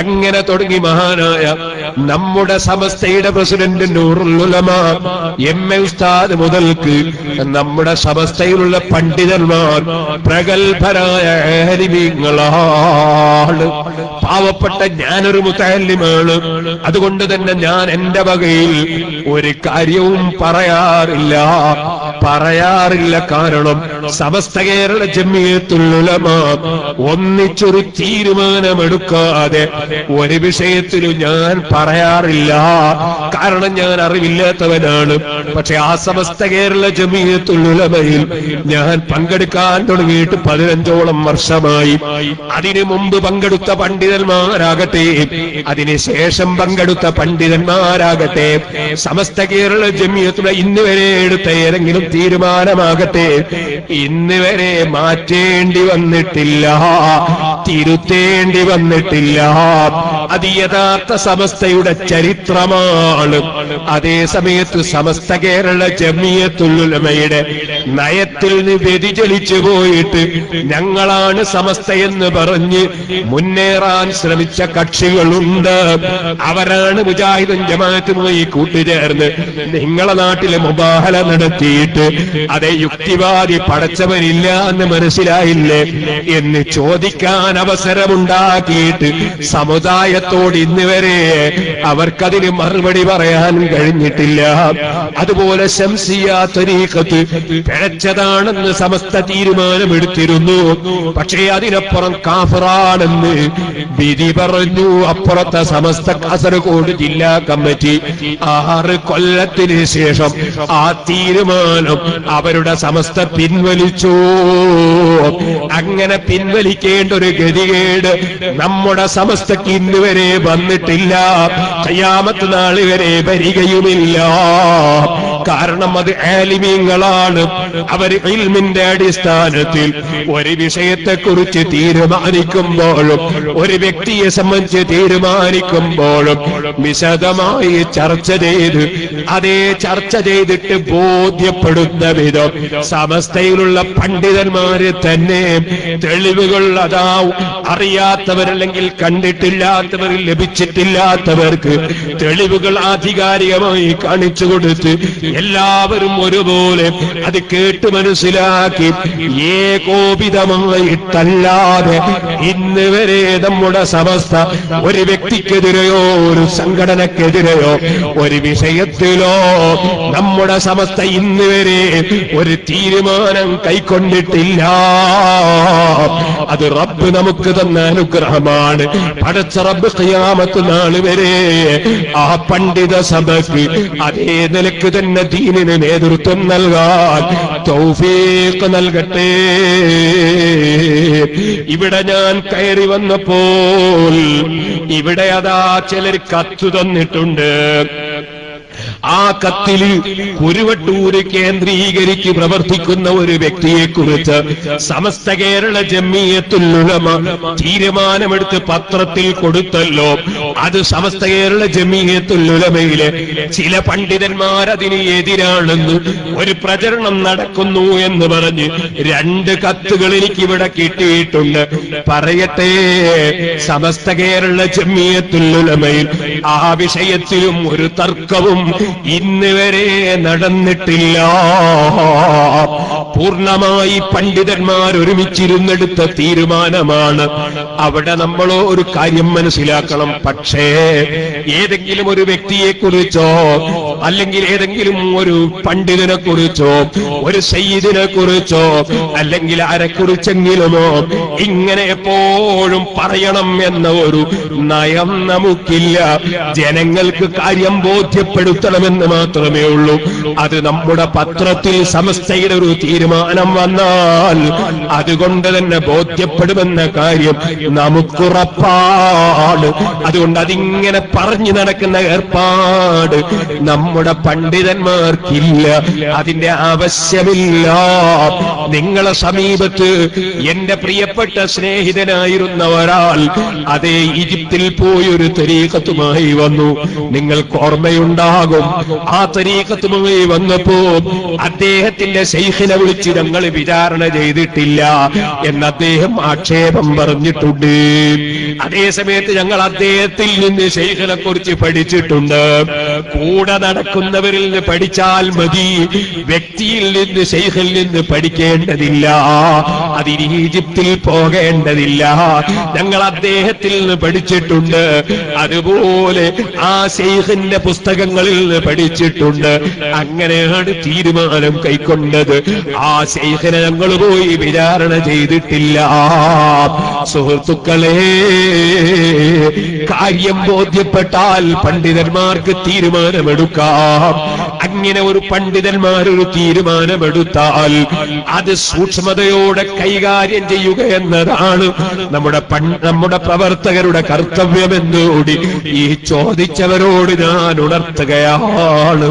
അങ്ങനെ തുടങ്ങി മഹാനായ നമ്മുടെ സമസ്തയുടെ പ്രസിഡന്റ് നൂറുലുലമ എം എ ഉസ്താദ് മുതൽക്ക് നമ്മുടെ സമസ്തയിലുള്ള പണ്ഡിതന്മാർ പ്രഗത്ഭരായ പാവപ്പെട്ട ഞാനൊരു മുത്തല്ലിമാണ് അതുകൊണ്ട് തന്നെ ഞാൻ എന്റെ വകയിൽ ഒരു കാര്യവും പറയാറില്ല. പറയാറില്ല കാരണം സമസ്ത കേരള ജമ്മിയത്തുള്ളുലമ ഒന്നിച്ചൊരു തീരുമാനമെടുക്കാതെ ഒരു വിഷയത്തിലും ഞാൻ പറയാറില്ല. കാരണം ഞാൻ അറിവില്ലാത്തവനാണ്. പക്ഷെ ആ സമസ്ത കേരള ജമീയത്തുള്ളുലമയിൽ ഞാൻ പങ്കെടുക്കാൻ തുടങ്ങിയിട്ട് പതിനഞ്ചോളം വർഷമായി. അതിനു മുമ്പ് പങ്കെടുത്ത പണ്ഡിതന്മാരാകട്ടെ അതിനുശേഷം പങ്കെടുത്ത പണ്ഡിതന്മാരാകട്ടെ സമസ്ത കേരള ജമീയത്തുള്ള ഇന്ന് വരെ എടുത്ത ഏതെങ്കിലും തീരുമാനമാകട്ടെ ഇന്ന് വരെ മാറ്റേണ്ടി വന്നിട്ടില്ല. തിരുത്തേണ്ടി വന്നിട്ടില്ല. അത് യഥാർത്ഥ സമസ്തയുടെ ചരിത്രമാണ്. അതേ സമയത്ത് സമസ്ത കേരള ജമിയത്തുള്ളുലമയുടെ നയത്തിൽ നിന്ന് വ്യതിചലിച്ചു പോയിട്ട് ഞങ്ങളാണ് സമസ്ത എന്ന് പറഞ്ഞ് മുന്നേറാൻ ശ്രമിച്ച കക്ഷികളുണ്ട്. അവരാണ് മുജാഹിദും ജമാഅത്തുമായി കൂട്ടുചേർന്ന് നിങ്ങളെ നാട്ടിലെ മുബാഹല നടത്തിയിട്ട് അതെ യുക്തിവാദി പടച്ചവനില്ല എന്ന് മനസ്സിലായില്ലേ എന്ന് ചോദിക്കാൻ അവസരമുണ്ടാക്കിയിട്ട് സമുദായത്തോട് ഇന്ന് വരെ അവർക്കതിന് മറുപടി പറയാൻ കഴിഞ്ഞിട്ടില്ല. അതുപോലെ ശംസിയ പിഴച്ചതാണെന്ന് സമസ്ത തീരുമാനമെടുത്തിരുന്നു. പക്ഷേ അതിനപ്പുറം കാഫറാണെന്ന് വിധി പറഞ്ഞു. അപ്പുറത്തെ സമസ്ത കാസർഗോഡ് ജില്ലാ കമ്മിറ്റി ആറ് കൊല്ലത്തിന് ശേഷം ആ തീരുമാനം അവരുടെ സമസ്ത പിൻവലിച്ചു. അങ്ങനെ പിൻവലിക്കേണ്ട ഒരു ഗതികേട് നമ്മുടെ സമസ്തക്ക് ഇന്ന് വരെ വന്നിട്ടില്ല. കയ്യാമത്ത് നാൾ വരെ വരികയുമില്ല. കാരണം അത് ആലിമീങ്ങളാണ്. അവർ ഇൽമിന്റെ അടിസ്ഥാനത്തിൽ ഒരു വിഷയത്തെക്കുറിച്ച് തീരുമാനിക്കുമ്പോഴും ഒരു വ്യക്തിയെ സംബന്ധിച്ച് തീരുമാനിക്കുമ്പോഴും വിശദമായി ചർച്ച ചെയ്ത് അതേ ചർച്ച ചെയ്തിട്ട് ബോധ്യപ്പെടുന്ന വിധം സമസ്തയിലുള്ള പണ്ഡിതന്മാര് തന്നെ തെളിവുകൾ അതാ അറിയാത്തവരല്ലെങ്കിൽ കണ്ടിട്ടില്ലാത്തവർ ലഭിച്ചിട്ടില്ലാത്തവർക്ക് തെളിവുകൾ ആധികാരികമായി കാണിച്ചു കൊടുത്ത് എല്ലാവരും ഒരുപോലെ അത് കേട്ട് മനസ്സിലാക്കി. ഏകോപിതമായിട്ടല്ലാതെ ഇന്ന് വരെ നമ്മുടെ സമസ്ത ഒരു വ്യക്തിക്കെതിരെയോ ഒരു സംഘടനക്കെതിരെയോ ഒരു വിഷയത്തിലോ നമ്മുടെ സമസ്ത ഇന്ന് വരെ ഒരു തീരുമാനം കൈക്കൊണ്ടിട്ടില്ല. അത് റബ്ബ് നമുക്ക് തന്ന അനുഗ്രഹമാണ്. പടച്ച റബ്ബ് ഖിയാമത്ത് നാൾ വരെ ആ പണ്ഡിത സഭയ്ക്ക് അതേ നിലയ്ക്ക് തന്നെ ദീനിന് നേതൃത്വം നൽകാൻ തൗഫീഖ് നൽകട്ടെ. ഇവിടെ ഞാൻ കയറി വന്നപ്പോൾ ഇവിടെ അതാ ചിലർ കത്തു തന്നിട്ടുണ്ട്. ആ കത്തിൽ കുരുവട്ടൂര് കേന്ദ്രീകരിച്ച് പ്രവർത്തിക്കുന്ന ഒരു വ്യക്തിയെ കുറിച്ച് സമസ്ത കേരള ജമ്മിയത്തുല്ലുളമ തീരുമാനമെടുത്ത് പത്രത്തിൽ കൊടുത്തല്ലോ. അത് സമസ്ത കേരള ജമ്മിയത്തുല്ലുലമയിലെ ചില പണ്ഡിതന്മാർ അതിന് എതിരാണെന്ന് ഒരു പ്രചരണം നടക്കുന്നു എന്ന് പറഞ്ഞ് രണ്ട് കത്തുകൾ എനിക്ക് ഇവിടെ കിട്ടിയിട്ടുണ്ട്. പറയട്ടെ സമസ്ത കേരള ജമ്മിയത്തുല്ലുലമയിൽ ആ വിഷയത്തിലും ഒരു തർക്കവും ഇന്ന് വരെ നടന്നിട്ടില്ല. പൂർണമായി പണ്ഡിതന്മാർ ഒരുമിച്ചിരുന്നെടുത്ത തീരുമാനമാണ്. അവിടെ നമ്മളോ ഒരു കാര്യം മനസ്സിലാക്കണം. പക്ഷേ ഏതെങ്കിലും ഒരു വ്യക്തിയെ കുറിച്ചോ അല്ലെങ്കിൽ ഏതെങ്കിലും ഒരു പണ്ഡിതനെ കുറിച്ചോ ഒരു സയ്യിദിനെ കുറിച്ചോ അല്ലെങ്കിൽ ആരെക്കുറിച്ചെങ്കിലുമോ ഇങ്ങനെ എപ്പോഴും പറയണം എന്ന ഒരു നയം നമുക്കില്ല. ജനങ്ങൾക്ക് കാര്യം ബോധ്യപ്പെടുത്തണമെന്ന് മാത്രമേ ഉള്ളൂ. അത് നമ്മുടെ പത്രത്തിൽ സമസ്തയുടെ ഒരു തീരുമാനം വന്നാൽ അതുകൊണ്ട് തന്നെ ബോധ്യപ്പെടുമെന്ന കാര്യം നമുക്കുറപ്പാണ്. അതുകൊണ്ട് അതിങ്ങനെ പറഞ്ഞു നടക്കുന്ന ഏർപ്പാട് നമ്മുടെ പണ്ഡിതന്മാർക്കില്ല. അതിന്റെ ആവശ്യമില്ല. നിങ്ങളെ സമീപത്ത് എന്റെ പ്രിയപ്പെട്ട സ്നേഹിതനായിരുന്ന ഒരാൾ അതേ ഈജിപ്തിൽ പോയി ഒരു തെരീക്കത്തുമായി വന്നു. നിങ്ങൾക്ക് ഓർമ്മയുണ്ടാകും. ആ തരീക്കത്തുമായി വന്നപ്പോ അദ്ദേഹത്തിന്റെ ശൈഖിനെ വിളിച്ച് ഞങ്ങൾ വിചാരണ ചെയ്തിട്ടില്ല എന്ന് അദ്ദേഹം ആക്ഷേപം പറഞ്ഞിട്ടുണ്ട്. അതേ സമയത്ത് ഞങ്ങൾ അദ്ദേഹത്തിൽ നിന്ന് ശൈഖിനെ കുറിച്ച് പഠിച്ചിട്ടുണ്ട്. കൂടെ നടക്കുന്നവരിൽ നിന്ന് പഠിച്ചാൽ മതി. വ്യക്തിയിൽ നിന്ന് ശൈഖിൽ നിന്ന് പഠിക്കേണ്ടതില്ല. അതിന് ഈജിപ്തിൽ പോകേണ്ടതില്ല. ഞങ്ങൾ അദ്ദേഹത്തിൽ നിന്ന് പഠിച്ചിട്ടുണ്ട്. അതുപോലെ ആ ശൈഖിന്റെ പുസ്തകങ്ങളിൽ പഠിച്ചിട്ടുണ്ട്. അങ്ങനെയാണ് തീരുമാനം കൈക്കൊണ്ടത്. ആ ശൈഖിനെ ഞങ്ങൾ പോയി വിചാരണ ചെയ്തിട്ടില്ല. സുഹൃത്തുക്കളെ കാര്യം ബോധ്യപ്പെട്ടാൽ പണ്ഡിതന്മാർക്ക് തീരുമാനമെടുക്കാം. അങ്ങനെ ഒരു പണ്ഡിതന്മാർ ഒരു തീരുമാനമെടുത്താൽ അത് സൂക്ഷ്മതയോടെ കൈകാര്യം ചെയ്യുക എന്നതാണ് നമ്മുടെ നമ്മുടെ പ്രവർത്തകരുടെ കർത്തവ്യമെന്നുകൂടി ഈ ചോദിച്ചവരോട് ഞാൻ ഉണർത്തുകയാണ്. ആള്